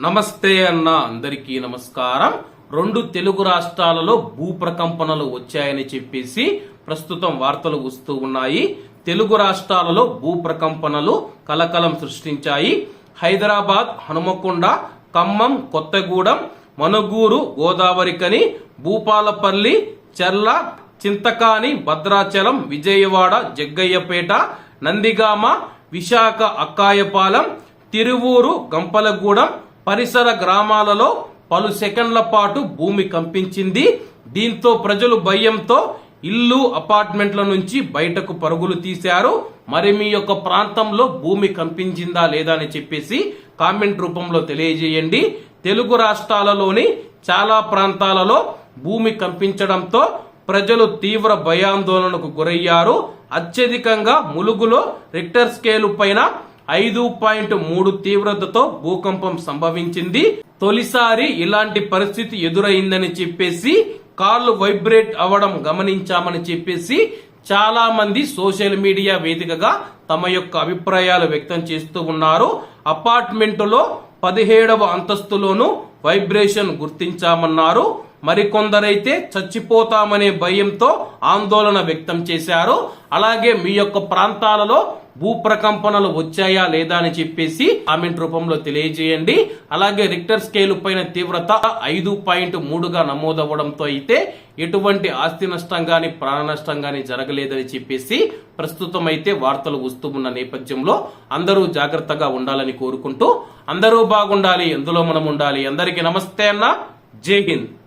నమస్తే అన్న అందరికీ నమస్కారం. రెండు తెలుగు రాష్ట్రాలలో భూ ప్రకంపనలు వచ్చాయని చెప్పేసి ప్రస్తుతం వార్తలు వస్తూ ఉన్నాయి. తెలుగు రాష్ట్రాలలో భూ ప్రకంపనలు కలకలం సృష్టించాయి. హైదరాబాద్ హనుమకొండ ఖమ్మం కొత్తగూడెం మనుగూరు గోదావరికని భూపాలపల్లి చెర్ల చింతకాని భద్రాచలం విజయవాడ జగ్గయ్యపేట నందిగామ విశాఖ అక్కాయపాలెం తిరువూరు గంపలగూడెం పరిసర గ్రామాలలో పలు సెకండ్ల పాటు భూమి కంపించింది. దీంతో ప్రజలు భయంతో ఇల్లు అపార్ట్మెంట్ల నుంచి బయటకు పరుగులు తీశారు. మరి మీ యొక్క ప్రాంతంలో భూమి కంపించిందా లేదా అని చెప్పేసి కామెంట్ రూపంలో తెలియజేయండి. తెలుగు రాష్ట్రాలలోని చాలా ప్రాంతాలలో భూమి కంపించడంతో ప్రజలు తీవ్ర భయాందోళనకు గురయ్యారు. అత్యధికంగా ములుగులో రిక్టర్ స్కేలు పైన ఐదు పాయింట్ మూడు తీవ్రతతో భూకంపం సంభవించింది. తొలిసారి ఇలాంటి పరిస్థితి ఎదురైందని చెప్పేసి కాళ్ళు వైబ్రేట్ అవ్వడం గమనించామని చెప్పేసి చాలా మంది సోషల్ మీడియా వేదికగా తమ యొక్క అభిప్రాయాలు వ్యక్తం చేస్తూ ఉన్నారు. అపార్ట్మెంటులో పదిహేడవ అంతస్తులోనూ వైబ్రేషన్ గుర్తించామన్నారు. మరికొందరైతే చచ్చిపోతామనే భయంతో ఆందోళన వ్యక్తం చేశారు. అలాగే మీ యొక్క ప్రాంతాలలో భూ ప్రకంపనలు వచ్చాయా లేదా అని చెప్పేసి కామెంట్ రూపంలో తెలియజేయండి. అలాగే రిక్టర్ స్కేల్ పైన తీవ్రత ఐదు పాయింట్ మూడుగా నమోదవ్వడంతో అయితే ఎటువంటి ఆస్తి నష్టం గాని ప్రాణ నష్టం గాని జరగలేదని చెప్పేసి ప్రస్తుతం అయితే వార్తలు వస్తూ ఉన్న నేపథ్యంలో అందరూ జాగ్రత్తగా ఉండాలని కోరుకుంటూ అందరూ బాగుండాలి ఎందులో మనం ఉండాలి. అందరికీ నమస్తే అన్న. జై హింద్.